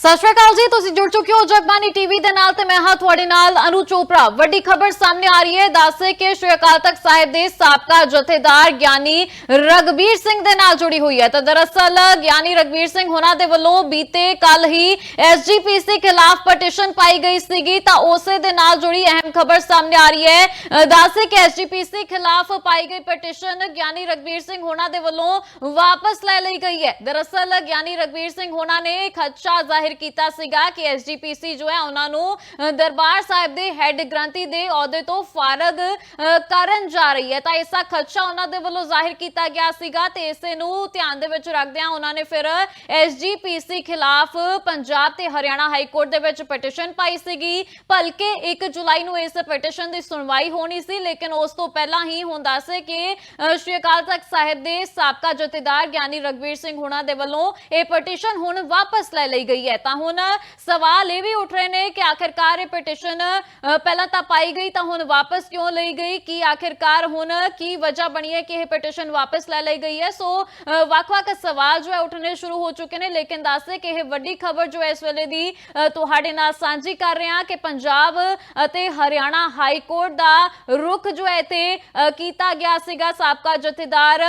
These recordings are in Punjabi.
ਸਤਿ ਸ਼੍ਰੀ ਅਕਾਲ ਜੀ ਤੁਸੀਂ ਜੁੜ ਚੁੱਕੇ ਹੋ ਜਗਬਾਨੀ ਟੀਵੀ ਦੇ ਨਾਲ ਤੇ ਮੈਂ ਹਾਂ ਤੁਹਾਡੇ ਨਾਲ ਅਨੂ ਚੋਪੜਾ। ਵੱਡੀ ਖਬਰ ਸਾਹਮਣੇ ਆ ਰਹੀ ਹੈ। ਦੱਸੇ ਕਿ ਸ਼੍ਰੀ ਅਕਾਲ ਤਖਤ ਸਾਹਿਬ ਦੇ ਸਾਬਕਾ ਜਥੇਦਾਰ ਗਿਆਨੀ ਰਗਵੀਰ ਸਿੰਘ ਦੇ ਨਾਲ ਜੁੜੀ ਹੋਈ ਹੈ। ਤਾਂ ਦਰਅਸਲ ਗਿਆਨੀ ਰਗਵੀਰ ਸਿੰਘ ਹੋਣਾ ਦੇ ਵੱਲੋਂ ਬੀਤੇ ਕੱਲ ਹੀ ਐਸਜੀਪੀਸੀ ਖਿਲਾਫ ਪਟੀਸ਼ਨ ਪਾਈ ਗਈ ਸੀਗੀ। ਤਾਂ ਉਸੇ ਦੇ ਨਾਲ ਜੁੜੀ ਅਹਿਮ ਖਬਰ ਸਾਹਮਣੇ ਆ ਰਹੀ ਹੈ। ਅ, ਦੱਸੇ ਕਿ ਐਸਜੀਪੀਸੀ ਖਿਲਾਫ ਪਾਈ ਗਈ ਪਟੀਸ਼ਨ ਗਿਆਨੀ ਰਗਵੀਰ ਸਿੰਘ ਹੋਣਾ ਦੇ ਵੱਲੋਂ ਵਾਪਸ ਲੈ ਲਈ ਗਈ ਹੈ। ਦਰਅਸਲ ਗਿਆਨੀ ਰਗਵੀਰ ਸਿੰਘ ਹੋਣਾ ਨੇ ਖਦਸ਼ਾ ਜ਼ਾਹਿਰ ਕੀਤਾ ਸੀਗਾ ਕਿ ਐਸਜੀਪੀਸੀ ਜੋ ਹੈ ਉਹਨਾਂ ਨੂੰ ਦਰਬਾਰ ਸਾਹਿਬ ਦੇ ਹੈੱਡ ਗ੍ਰੰਥੀ ਦੇ ਅਹੁਦੇ ਤੋਂ ਫਾਰਗ ਕਰਨ ਜਾ ਰਹੀ ਹੈ। ਤਾਂ ਇਸਾ ਖਦਸ਼ਾ ਉਹਨਾਂ ਦੇ ਵੱਲੋਂ ਜ਼ਾਹਿਰ ਕੀਤਾ ਗਿਆ ਸੀਗਾ ਤੇ ਇਸੇ ਨੂੰ ਧਿਆਨ ਦੇ ਵਿੱਚ ਰੱਖਦਿਆਂ ਉਹਨਾਂ ਨੇ ਫਿਰ ਐਸਜੀਪੀਸੀ ਖਿਲਾਫ ਪੰਜਾਬ ਤੇ ਹਰਿਆਣਾ ਹਾਈ ਕੋਰਟ ਦੇ ਵਿੱਚ ਪਟੀਸ਼ਨ ਪਾਈ ਸੀਗੀ। ਭਲਕੇ 1 ਜੁਲਾਈ ਨੂੰ ਇਸ ਪਟੀਸ਼ਨ ਦੀ ਸੁਣਵਾਈ ਹੋਣੀ ਸੀ, ਲੇਕਿਨ ਉਸ ਤੋਂ ਪਹਿਲਾਂ ਹੀ ਹੁਣ ਦੱਸ ਕਿ ਸ਼੍ਰੀ ਅਕਾਲ ਤਖਤ ਸਾਹਿਬ ਦੇ ਸਾਬਕਾ ਜਥੇਦਾਰ ਗਿਆਨੀ ਰਗਵੀਰ ਸਿੰਘ ਹੁਣਾ ਦੇ ਵੱਲੋਂ ਇਹ ਪਟੀਸ਼ਨ ਹੁਣ ਵਾਪਸ ਲੈ ਲਈ ਗਈ ਹੈ। ਤਾਂ ਹੁਣ ਸਵਾਲ ਇਹ ਵੀ ਉੱਠ ਰਹੇ ਨੇ ਕਿ ਆਖਿਰਕਾਰ ਇਹ ਪਟੀਸ਼ਨ ਪਹਿਲਾਂ ਤਾਂ ਪਾਈ ਗਈ, ਤਾਂ ਹੁਣ ਵਾਪਸ ਕਿਉਂ ਲਈ ਗਈ? ਕੀ ਆਖਿਰਕਾਰ ਹੁਣ ਕੀ ਵਜ੍ਹਾ ਬਣੀ ਹੈ ਕਿ ਇਹ ਪਟੀਸ਼ਨ ਵਾਪਸ ਲੈ ਲਈ ਗਈ ਹੈ? ਸੋ ਵੱਖ-ਵੱਖ ਸਵਾਲ ਜੋ ਹੈ ਉੱਠਣੇ ਸ਼ੁਰੂ ਹੋ ਚੁੱਕੇ ਨੇ, ਲੇਕਿਨ ਦੱਸਦੇ ਕਿ ਇਹ ਵੱਡੀ ਖਬਰ ਜੋ ਹੈ ਇਸ ਵੇਲੇ ਦੀ ਤੁਹਾਡੇ ਨਾਲ ਸਾਂਝੀ ਕਰ ਰਹੇ ਹਾਂ ਕਿ ਪੰਜਾਬ ਅਤੇ ਹਰਿਆਣਾ ਹਾਈ ਕੋਰਟ ਦਾ ਰੁਖ ਜੋ ਹੈ ਤੇ ਕੀਤਾ ਗਿਆ ਸੀਗਾ ਸਾਬਕਾ ਜਥੇਦਾਰ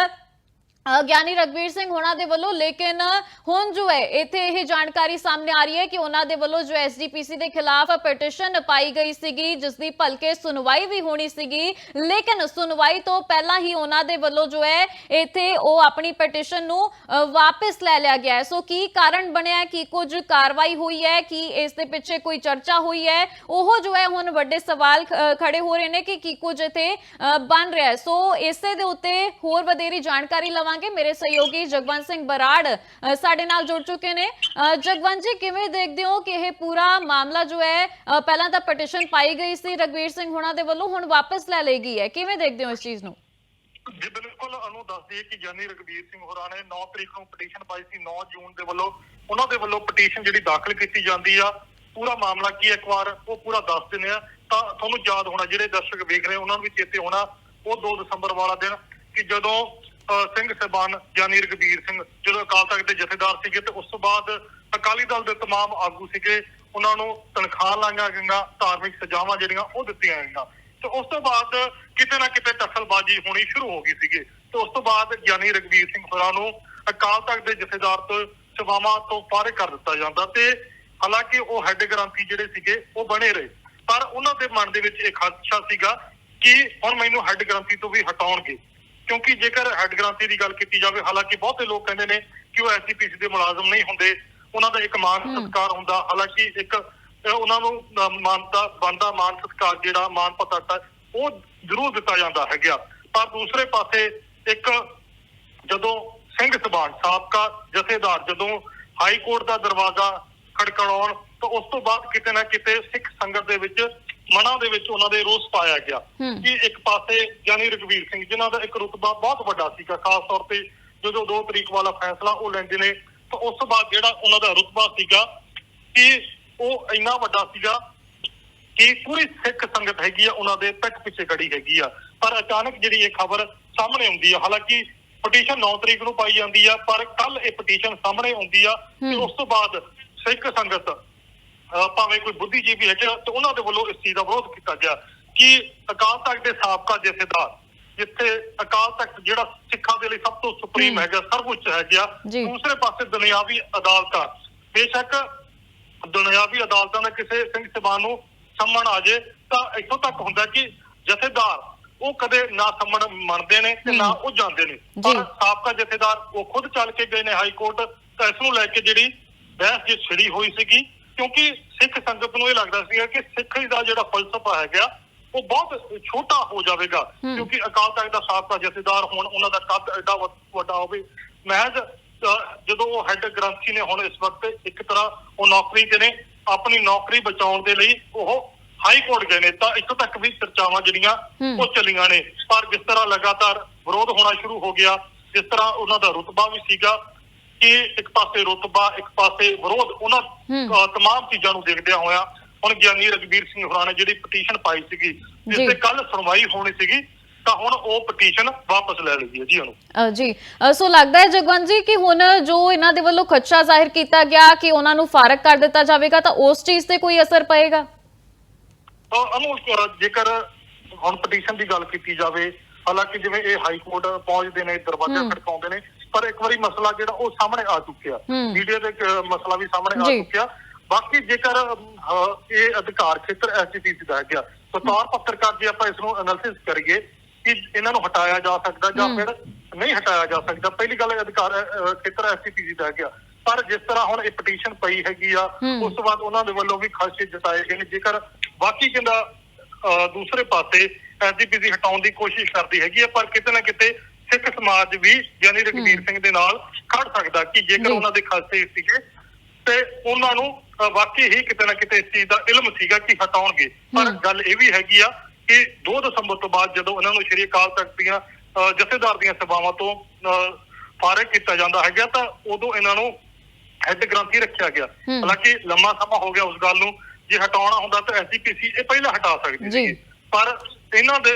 ਗਿਆਨੀ ਰਗਵੀਰ ਸਿੰਘ ਹੋਣਾ ਦੇ ਵੱਲੋਂ ਲੇਕਿਨ ਹੁਣ ਜੋ ਹੈ ਇੱਥੇ ਇਹ ਜਾਣਕਾਰੀ ਸਾਹਮਣੇ ਆ ਰਹੀ ਹੈ ਕਿ ਉਹਨਾਂ ਦੇ ਵੱਲੋਂ ਜੋ ਐਸਜੀਪੀਸੀ ਦੇ ਖਿਲਾਫ ਪਟੀਸ਼ਨ ਪਾਈ ਗਈ ਸੀਗੀ ਜਿਸ ਦੀ ਭਲਕੇ ਸੁਣਵਾਈ ਵੀ ਹੋਣੀ ਸੀਗੀ। ਲੇਕਿਨ ਸੁਣਵਾਈ ਤੋਂ ਪਹਿਲਾਂ ਹੀ ਉਹਨਾਂ ਦੇ ਵੱਲੋਂ ਜੋ ਹੈ ਇੱਥੇ ਉਹ ਆਪਣੀ ਪਟੀਸ਼ਨ ਨੂੰ ਅ, ਵਾਪਸ ਲੈ ਲਿਆ ਗਿਆ ਹੈ। ਸੋ ਕੀ ਕਾਰਨ ਬਣਿਆ ਹੈ? ਕਿ ਕੁਝ ਕਾਰਵਾਈ ਹੋਈ ਹੈ? ਕਿ ਇਸ ਦੇ ਪਿੱਛੇ ਕੋਈ ਚਰਚਾ ਹੋਈ ਹੈ? ਉਹ ਜੋ ਹੈ ਹੁਣ ਵੱਡੇ ਸਵਾਲ ਖੜੇ ਹੋ ਰਹੇ ਨੇ ਕਿ ਕੀ ਕੁਝ ਇੱਥੇ ਬਣ ਰਿਹਾ ਹੈ। ਸੋ ਇਸੇ ਦੇ ਉੱਤੇ ਹੋਰ ਵਧੇਰੀ ਜਾਣਕਾਰੀ ਲਵਾਂ ਲਵਾਂਗੇ ਮੇਰੇ ਸਹਿਯੋਗੀ ਜਗਵੰਤ ਸਿੰਘ ਬਰਾੜ ਸਾਡੇ ਨਾਲ ਜੁੜ ਚੁੱਕੇ ਨੇ। ਜਗਵੰਤ ਜੀ, ਕਿਵੇਂ ਦੇਖਦੇ ਹੋ ਕਿ ਇਹ ਪੂਰਾ ਮਾਮਲਾ ਜੋ ਹੈ ਪਹਿਲਾਂ ਤਾਂ ਪਟੀਸ਼ਨ ਪਾਈ ਗਈ ਸੀ ਰਗਵੀਰ ਸਿੰਘ ਹੋਣਾ ਦੇ ਵੱਲੋਂ, ਹੁਣ ਵਾਪਸ ਲੈ ਲਈ ਗਈ ਹੈ। ਕਿਵੇਂ ਦੇਖਦੇ ਹੋ ਇਸ ਚੀਜ਼ ਨੂੰ? ਜੀ, ਬਿਲਕੁਲ ਅਨੂ ਦੱਸ ਦਈਏ ਕਿ ਗਿਆਨੀ ਰਗਵੀਰ ਸਿੰਘ ਹੋਰਾਂ ਨੇ 9 ਤਰੀਕ ਨੂੰ ਪਟੀਸ਼ਨ ਪਾਈ ਸੀ 9 ਜੂਨ ਦੇ ਵੱਲੋਂ। ਉਹਨਾਂ ਦੇ ਵੱਲੋਂ ਪਟੀਸ਼ਨ ਜਿਹੜੀ ਦਾਖਲ ਕੀਤੀ ਜਾਂਦੀ ਆ। ਪੂਰਾ ਮਾਮਲਾ ਕੀ ਹੈ ਇੱਕ ਵਾਰ, ਉਹ ਪੂਰਾ ਦੱਸ ਦਿੰਦੇ ਆ। ਤਾਂ ਤੁਹਾਨੂੰ ਯਾਦ ਹੋਣਾ, ਜਿਹੜੇ ਦਰਸ਼ਕ ਵੇਖ ਰਹੇ ਉਹਨਾਂ ਨੂੰ ਵੀ ਚੇਤੇ ਹੋਣਾ, ਉਹ 2 ਦਸੰਬਰ ਵਾਲਾ ਦਿਨ ਕਿ ਜਦੋਂ ਸਿੰਘ ਸਹਿਬਾਨ ਗਿਆਨੀ ਰਗਵੀਰ ਸਿੰਘ ਜਦੋਂ ਅਕਾਲ ਤਖਤ ਦੇ ਜਥੇਦਾਰ ਸੀਗੇ ਤੇ ਉਸ ਤੋਂ ਬਾਅਦ ਅਕਾਲੀ ਦਲ ਦੇ तमाम ਆਗੂ ਸੀਗੇ ਉਹਨਾਂ ਨੂੰ ਤਨਖਾਹ ਲਾਈਆਂ ਗਈਆਂ ਧਾਰਮਿਕ ਸਜ਼ਾਵਾਂ ਜਿਹੜੀਆਂ ਉਹ ਦਿੱਤੀਆਂ ਗਈਆਂ ਤੇ ਉਸ ਤੋਂ ਬਾਅਦ ਕਿਤੇ ਨਾ ਕਿਤੇ ਟੱਕਰਬਾਜ਼ੀ ਹੋਣੀ ਸ਼ੁਰੂ ਹੋ ਗਈ ਸੀਗੀ ਤੇ ਉਸ ਤੋਂ ਬਾਅਦ ਗਿਆਨੀ ਰਗਵੀਰ ਸਿੰਘ ਹੋਰਾਂ ਨੂੰ ਅਕਾਲ ਤਖਤ ਦੇ ਜਥੇਦਾਰ ਤੋਂ ਸੇਵਾਵਾਂ ਤੋਂ ਫਾਰਿਗ ਕਰ ਦਿੱਤਾ ਜਾਂਦਾ ਤੇ ਹਾਲਾਂਕਿ ਉਹ ਹੈੱਡ ਗ੍ਰੰਥੀ ਜਿਹੜੇ ਸੀਗੇ ਉਹ ਬਣੇ ਰਹੇ ਪਰ ਉਹਨਾਂ ਦੇ ਮਨ ਦੇ ਵਿੱਚ ਇੱਕ ਖਦਸ਼ਾ ਸੀਗਾ ਕਿ ਹੁਣ ਮੈਨੂੰ ਹੈੱਡ ਗ੍ਰੰਥੀ ਤੋਂ ਵੀ ਹਟਾਉਣਗੇ ਕਿਉਂਕਿ ਜੇਕਰ ਹੈੱਡ ਗ੍ਰੰਥੀ ਦੀ ਗੱਲ ਕੀਤੀ ਜਾਵੇ ਹਾਲਾਂਕਿ ਬਹੁਤੇ ਲੋਕ ਕਹਿੰਦੇ ਨੇ ਕਿ ਉਹ ਐਸਜੀਪੀਸੀ ਦੇ ਮੁਲਾਜ਼ਮ ਨਹੀਂ ਹੁੰਦੇ। ਉਹਨਾਂ ਦਾ ਇੱਕ ਮਾਨ ਸਤਿਕਾਰ ਹੁੰਦਾ। ਹਾਲਾਂਕਿ ਇੱਕ ਉਹਨਾਂ ਨੂੰ ਮਾਨਤਾ ਬੰਦਾ ਮਾਨ ਸਤਿਕਾਰ ਜਿਹੜਾ ਮਾਨ ਪਤਾਟਾ ਉਹ ਜ਼ਰੂਰ ਦਿੱਤਾ ਜਾਂਦਾ ਹੈਗਾ। ਪਰ ਦੂਸਰੇ ਪਾਸੇ ਇੱਕ ਜਦੋਂ ਸਿੰਘ ਸਬਾਨ ਸਾਬਕਾ ਜਥੇਦਾਰ ਜਦੋਂ ਹਾਈ ਕੋਰਟ ਦਾ ਦਰਵਾਜ਼ਾ ਖੜਕਾਉਣ ਤਾਂ ਉਸ ਤੋਂ ਬਾਅਦ ਕਿਤੇ ਨਾ ਕਿਤੇ ਸਿੱਖ ਸੰਗਤ ਦੇ ਵਿੱਚ ਮਨਾਂ ਦੇ ਵਿੱਚ ਉਹਨਾਂ ਦੇ ਰੋਸ ਪਾਇਆ ਗਿਆ। ਕਿ ਇੱਕ ਪਾਸੇ ਗਿਆਨੀ ਰਗਵੀਰ ਸਿੰਘ ਜਿਨ੍ਹਾਂ ਦਾ ਇੱਕ ਰੁਤਬਾ ਬਹੁਤ ਵੱਡਾ ਸੀਗਾ ਖਾਸ ਤੌਰ ਤੇ ਜਦੋਂ 2 ਤਰੀਕ ਵਾਲਾ ਫੈਸਲਾ ਉਹ ਲੈਂਦੇ ਨੇ ਤਾਂ ਉਸ ਤੋਂ ਬਾਅਦ ਜਿਹੜਾ ਉਹਨਾਂ ਦਾ ਰੁਤਬਾ ਸੀਗਾ ਕਿ ਉਹ ਇੰਨਾ ਵੱਡਾ ਸੀਗਾ ਕਿ ਪੂਰੀ ਸਿੱਖ ਸੰਗਤ ਹੈਗੀ ਆ ਉਹਨਾਂ ਦੇ ਪਿੱਠ ਪਿੱਛੇ ਖੜੀ ਹੈਗੀ ਆ ਪਰ ਅਚਾਨਕ ਜਿਹੜੀ ਇਹ ਖਬਰ ਸਾਹਮਣੇ ਆਉਂਦੀ ਆ ਹਾਲਾਂਕਿ ਪਟੀਸ਼ਨ 9 ਤਰੀਕ ਨੂੰ ਪਾਈ ਜਾਂਦੀ ਆ ਪਰ ਕੱਲ ਇਹ ਪਟੀਸ਼ਨ ਸਾਹਮਣੇ ਆਉਂਦੀ ਆ ਤੇ। ਉਸ ਤੋਂ ਬਾਅਦ ਸਿੱਖ ਸੰਗਤ ਭਾਵੇਂ ਕੋਈ ਬੁੱਧੀਜੀਵੀ ਹੈ ਜਿਹੜਾ ਤੇ ਉਹਨਾਂ ਦੇ ਵੱਲੋਂ ਇਸ ਚੀਜ਼ ਦਾ ਵਿਰੋਧ ਕੀਤਾ ਗਿਆ ਕਿ ਅਕਾਲ ਤਖਤ ਦੇ ਸਾਬਕਾ ਜਥੇਦਾਰ ਜਿੱਥੇ ਅਕਾਲ ਤਖਤ ਜਿਹੜਾ ਸਿੱਖਾਂ ਦੇ ਲਈ ਸਭ ਤੋਂ ਸੁਪਰੀਮ। ਹੈਗਾ ਸਰਵਉੱਚ ਹੈਗਾ। ਦੂਸਰੇ ਪਾਸੇ ਦੁਨਿਆਵੀ ਅਦਾਲਤਾਂ ਬੇਸ਼ੱਕ ਦੁਨਿਆਵੀ ਅਦਾਲਤਾਂ ਦਾ ਕਿਸੇ ਸਿੰਘ ਸਭਾਨ ਨੂੰ ਸੰਮਣ ਆ ਜੇ ਤਾਂ ਇੱਥੋਂ ਤੱਕ ਹੁੰਦਾ ਕਿ ਜਥੇਦਾਰ ਉਹ ਕਦੇ ਨਾ ਸੰਮਣ ਮੰਨਦੇ ਨੇ ਤੇ ਨਾ ਉਹ ਜਾਂਦੇ ਨੇ ਪਰ। ਸਾਬਕਾ ਜਥੇਦਾਰ ਉਹ ਖੁਦ ਚੱਲ ਕੇ ਗਏ ਨੇ ਹਾਈ ਕੋਰਟ ਤਾਂ ਇਸ ਨੂੰ ਲੈ ਕੇ ਜਿਹੜੀ ਬਹਿਸ ਜੀ ਛਿੜੀ ਹੋਈ ਸੀਗੀ ਕਿਉਂਕਿ ਸਿੱਖ ਸੰਗਤ ਨੂੰ ਇਹ ਲੱਗਦਾ ਸੀਗਾ ਕਿ ਸਿੱਖੀ ਦਾ ਜਿਹੜਾ ਫਲਸਫਾ ਹੈਗਾ ਉਹ ਬਹੁਤ ਛੋਟਾ ਹੋ ਜਾਵੇਗਾ। ਕਿਉਂਕਿ ਅਕਾਲ ਤਖਤ ਦਾ ਸਾਬਕਾ ਜਥੇਦਾਰ ਹੁਣ ਉਹਨਾਂ ਦਾ ਕੱਦ ਐਡਾ ਵੱਡਾ ਹੋਵੇ ਮਹਿਜ਼ ਜਦੋਂ ਉਹ ਹੈੱਡ ਗ੍ਰੰਥੀ ਨੇ ਹੁਣ ਇਸ ਵਕਤ ਇੱਕ ਤਰ੍ਹਾਂ ਉਹ ਨੌਕਰੀ ਤੇ ਨੇ ਆਪਣੀ ਨੌਕਰੀ ਬਚਾਉਣ ਦੇ ਲਈ ਉਹ ਹਾਈ ਕੋਰਟ ਗਏ ਨੇ ਤਾਂ ਇੱਥੋਂ ਤੱਕ ਵੀ ਚਰਚਾਵਾਂ ਜਿਹੜੀਆਂ। ਉਹ ਚੱਲੀਆਂ ਨੇ ਪਰ ਜਿਸ ਤਰ੍ਹਾਂ ਲਗਾਤਾਰ ਵਿਰੋਧ ਹੋਣਾ ਸ਼ੁਰੂ ਹੋ ਗਿਆ ਜਿਸ ਤਰ੍ਹਾਂ ਉਹਨਾਂ ਦਾ ਰੁਤਬਾ ਵੀ ਸੀਗਾ ਕਿ ਇੱਕ ਪਾਸੇ ਰੁਤਬਾ ਇੱਕ ਪਾਸੇ ਵਿਰੋਧ ਉਹਨਾਂ ਤਮਾਮ ਚੀਜ਼ਾਂ ਨੂੰ ਦੇਖਦਿਆਂ ਹੋਇਆ ਹੁਣ ਗਿਆਨੀ ਰਗਵੀਰ ਸਿੰਘ ਹੋਰਾਂ ਨੇ ਜਿਹੜੀ ਪਟੀਸ਼ਨ ਪਾਈ ਸੀਗੀ ਜਿਸ। ਤੇ ਕੱਲ ਸੁਣਵਾਈ ਹੋਣੀ ਸੀਗੀ ਤਾਂ ਹੁਣ ਉਹ ਪਟੀਸ਼ਨ ਵਾਪਸ ਲੈ ਲਈ ਹੈ ਜੀ ਉਹਨੂੰ ਜੀ ਸੋ ਲੱਗਦਾ ਹੈ ਜਗਵੰਤ ਜੀ ਕਿ ਹੁਣ ਜੋ ਇਹਨਾਂ ਦੇ ਵੱਲੋਂ ਖਦਸ਼ਾ ਜ਼ਾਹਿਰ ਕੀਤਾ ਗਿਆ ਕਿ ਉਹਨਾਂ ਨੂੰ ਫਾਰਗ ਕਰ ਦਿੱਤਾ ਜਾਵੇਗਾ ਤਾਂ ਉਸ ਚੀਜ਼ ਤੇ ਕੋਈ ਅਸਰ ਪਏਗਾ ਅਨੂ ਜੇਕਰ ਹੁਣ ਪਟੀਸ਼ਨ ਦੀ ਗੱਲ ਕੀਤੀ ਜਾਵੇ ਹਾਲਾਂਕਿ ਜਿਵੇਂ ਇਹ ਹਾਈ ਕੋਰਟ ਪਹੁੰਚਦੇ ਨੇ ਦਰਵਾਜ਼ਾ। ਖੜਕਾਉਂਦੇ ਨੇ ਪਰ ਇੱਕ ਵਾਰੀ ਮਸਲਾ ਜਿਹੜਾ ਉਹ ਸਾਹਮਣੇ ਆ ਚੁੱਕਿਆ। ਮੀਡੀਆ ਦੇ ਮਸਲਾ ਵੀ ਸਾਹਮਣੇ ਆ। ਚੁੱਕਿਆ ਬਾਕੀ ਜੇਕਰ ਇਹ ਅਧਿਕਾਰ ਖੇਤਰ ਐਸਜੀਪੀਸੀ ਦਾ ਹੈਗਾ ਬਤੌਰ ਪੱਤਰਕਾਰ ਜੇ ਆਪਾਂ ਇਸ ਨੂੰ ਐਨਾਲਿਸਿਸ ਕਰੀਏ ਕਿ ਇਹਨਾਂ ਨੂੰ ਹਟਾਇਆ ਜਾ ਸਕਦਾ ਜਾਂ। ਫਿਰ ਨਹੀਂ ਹਟਾਇਆ ਜਾ ਸਕਦਾ ਪਹਿਲੀ ਗੱਲ ਇਹ ਅਧਿਕਾਰ ਖੇਤਰ ਐਸਜੀਪੀਸੀ ਦਾ ਹੈਗਾ ਪਰ ਜਿਸ ਤਰ੍ਹਾਂ ਹੁਣ ਇਹ ਪਟੀਸ਼ਨ ਪਈ ਹੈਗੀ ਆ। ਉਸ ਤੋਂ ਬਾਅਦ ਉਹਨਾਂ ਦੇ ਵੱਲੋਂ ਵੀ ਖਰਚੇ ਜਤਾਏ ਗਏ ਨੇ ਜੇਕਰ ਬਾਕੀ ਕਹਿੰਦਾ ਦੂਸਰੇ ਪਾਸੇ ਐਸਜੀਪੀਸੀ ਹਟਾਉਣ ਦੀ ਕੋਸ਼ਿਸ਼ ਕਰਦੀ ਹੈਗੀ ਹੈ ਪਰ ਕਿਤੇ ਨਾ ਕਿਤੇ ਸਿੱਖ ਸਮਾਜ ਵੀ ਯਾਨੀ ਰਘਵੀਰ ਸਿੰਘ ਦੇ ਨਾਲ ਖੜ ਸਕਦਾ ਕਿ ਜੇਕਰ। ਉਹਨਾਂ ਦੇ ਖਾਸੇ ਸੀਗੇ ਤੇ ਉਹਨਾਂ ਨੂੰ ਵਾਕਈ ਹੀ ਕਿਤੇ ਨਾ ਕਿਤੇ ਇਸ ਚੀਜ਼ ਦਾ ਇਲਮ ਸੀਗਾ ਕਿ ਹਟਾਉਣਗੇ ਪਰ। ਗੱਲ ਇਹ ਵੀ ਹੈਗੀ ਆ ਕਿ 2 ਦਸੰਬਰ ਤੋਂ ਬਾਅਦ ਜਦੋਂ ਇਹਨਾਂ ਨੂੰ ਸ਼੍ਰੀ ਅਕਾਲ ਤਖਤ ਦੀਆਂ ਜਥੇਦਾਰ ਦੀਆਂ ਸਭਾਵਾਂ ਤੋਂ ਫਾਰਗ ਕੀਤਾ ਜਾਂਦਾ ਹੈਗਾ ਤਾਂ ਉਦੋਂ ਇਹਨਾਂ ਨੂੰ ਹੈੱਡ ਗ੍ਰੰਥੀ ਰੱਖਿਆ ਗਿਆ। ਹਾਲਾਂਕਿ ਲੰਮਾ ਸਮਾਂ ਹੋ ਗਿਆ ਉਸ ਗੱਲ ਨੂੰ ਜੇ ਹਟਾਉਣਾ ਹੁੰਦਾ ਤਾਂ ਐਸਜੀਪੀਸੀ ਇਹ ਪਹਿਲਾਂ ਹਟਾ ਸਕਦੀ। ਸੀ ਪਰ ਇਹਨਾਂ ਦੇ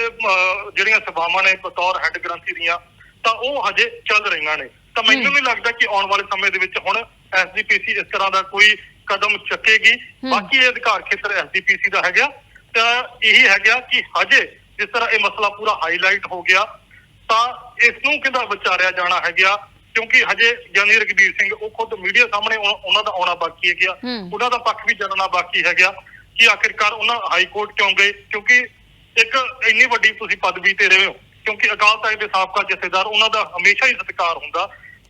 ਜਿਹੜੀਆਂ ਸਭਾਵਾਂ ਨੇ ਬਤੌਰ ਹੈੱਡ ਗ੍ਰੰਥੀ ਦੀਆਂ ਤਾਂ ਉਹ ਹਜੇ ਚੱਲ ਰਹੀਆਂ ਨੇ ਤਾਂ ਮੈਨੂੰ ਹੂੰ। ਨਹੀਂ ਲੱਗਦਾ ਕਿ ਆਉਣ ਵਾਲੇ ਸਮੇਂ ਦੇ ਵਿੱਚ ਹੁਣ ਐਸਜੀਪੀਸੀ ਇਸ ਤਰ੍ਹਾਂ ਦਾ ਕੋਈ ਕਦਮ ਚੱਕੇਗੀ ਹੂੰ। ਬਾਕੀ ਇਹ ਅਧਿਕਾਰ ਖੇਤਰ ਐਸਜੀਪੀਸੀ ਦਾ ਹੈਗਾ ਤਾਂ ਇਹੀ ਹੈਗਾ ਕਿ ਹਜੇ ਜਿਸ ਤਰ੍ਹਾਂ ਇਹ ਮਸਲਾ ਪੂਰਾ ਹਾਈਲਾਈਟ ਹੋ ਗਿਆ ਤਾਂ ਇਸ ਨੂੰ ਕਿੰਦਾ ਵਿਚਾਰਿਆ ਜਾਣਾ ਹੈਗਾ ਕਿਉਂਕਿ ਹਜੇ ਗਿਆਨੀ ਰਘਬੀਰ ਸਿੰਘ ਉਹ ਖੁਦ ਮੀਡੀਆ ਸਾਹਮਣੇ ਉਹ- ਉਹਨਾਂ ਦਾ ਆਉਣਾ ਬਾਕੀ ਹੈਗਾ ਹੂੰ। ਉਹਨਾਂ ਦਾ ਪੱਖ ਵੀ ਜਾਣਨਾ ਬਾਕੀ ਹੈਗਾ ਕਿ ਆਖਿਰਕਾਰ ਉਹਨਾਂ ਹਾਈ ਕੋਰਟ ਕਿਉਂ ਗਏ ਕਿਉਂਕਿ ਇੱਕ ਇੰਨੀ ਵੱਡੀ ਤੁਸੀਂ ਪਦਵੀ ਤੇ ਰਹੇ ਹੋ ਕਿਉਂਕਿ ਅਕਾਲ ਤਖਤ ਦੇ ਸਾਬਕਾ ਜਥੇਦਾਰ ਉਹਨਾਂ ਦਾ ਹਮੇਸ਼ਾ ਹੀ ਸਤਿਕਾਰ ਹੁੰਦਾ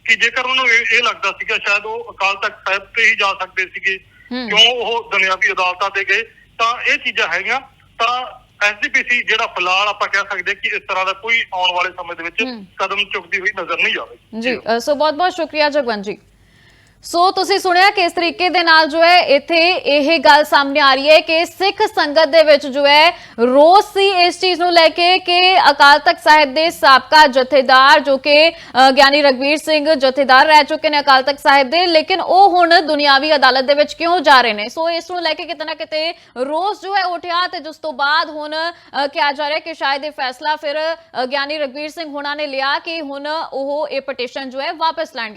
ਕਿ ਜੇਕਰ ਉਹਨਾਂ ਨੂੰ ਇਹ ਲੱਗਦਾ ਸੀਗਾ ਸ਼ਾਇਦ ਉਹ ਅਕਾਲ ਤਖਤ ਸਾਹਿਬ ਤੇ ਹੀ ਜਾ ਸਕਦੇ ਸੀਗੇ। ਕਿਉਂ ਉਹ ਦੁਨਿਆਵੀ ਅਦਾਲਤਾਂ ਤੇ ਗਏ ਤਾਂ ਇਹ ਚੀਜ਼ਾਂ ਹੈਗੀਆਂ ਤਾਂ ਐਸਜੀਪੀਸੀ ਜਿਹੜਾ ਫਿਲਹਾਲ ਆਪਾਂ ਕਹਿ ਸਕਦੇ ਕਿ ਇਸ ਤਰ੍ਹਾਂ ਦਾ ਕੋਈ ਆਉਣ ਵਾਲੇ ਸਮੇਂ ਦੇ ਵਿੱਚ। ਕਦਮ ਚੁੱਕਦੀ ਹੋਈ ਨਜ਼ਰ ਨਹੀਂ ਆਵੇਗੀ ਜੀ ਸੋ ਬਹੁਤ ਬਹੁਤ ਸ਼ੁਕਰੀਆ ਜਗਵੰਤ ਜੀ ਸੋ ਤੁਸੀਂ ਸੁਣਿਆ ਕਿਸ ਤਰੀਕੇ ਦੇ ਨਾਲ ਜੋ ਹੈ ਇੱਥੇ ਇਹ ਗੱਲ ਸਾਹਮਣੇ ਆ ਰਹੀ ਹੈ ਕਿ ਸਿੱਖ ਸੰਗਤ ਦੇ ਵਿੱਚ ਜੋ ਹੈ ਰੋਸ ਸੀ ਇਸ ਚੀਜ਼ ਨੂੰ ਲੈ ਕੇ ਕਿ ਅਕਾਲ ਤਖਤ ਸਾਹਿਬ ਦੇ ਸਾਬਕਾ ਜਥੇਦਾਰ ਜੋ ਕਿ ਗਿਆਨੀ ਰਗਵੀਰ ਸਿੰਘ ਜਥੇਦਾਰ ਰਹਿ ਚੁੱਕੇ ਨੇ ਅਕਾਲ ਤਖਤ ਸਾਹਿਬ ਦੇ, ਲੇਕਿਨ ਉਹ ਹੁਣ ਦੁਨਿਆਵੀ ਅਦਾਲਤ ਦੇ ਵਿੱਚ ਕਿਉਂ ਜਾ ਰਹੇ ਨੇ? ਸੋ ਇਸ ਨੂੰ ਲੈ ਕੇ ਕਿਤੇ ਨਾ ਕਿਤੇ ਰੋਸ ਜੋ ਹੈ ਉਠਿਆ ਤੇ ਜਿਸ ਤੋਂ ਬਾਅਦ ਹੁਣ ਕਿਹਾ ਜਾ ਰਿਹਾ ਕਿ ਸ਼ਾਇਦ ਇਹ ਫੈਸਲਾ ਫਿਰ ਗਿਆਨੀ ਰਗਵੀਰ ਸਿੰਘ ਹੁਣਾਂ ਨੇ ਲਿਆ ਕਿ ਹੁਣ ਉਹ ਇਹ ਪਟੀਸ਼ਨ ਜੋ ਹੈ ਵਾਪਸ ਲੈਣਗੇ।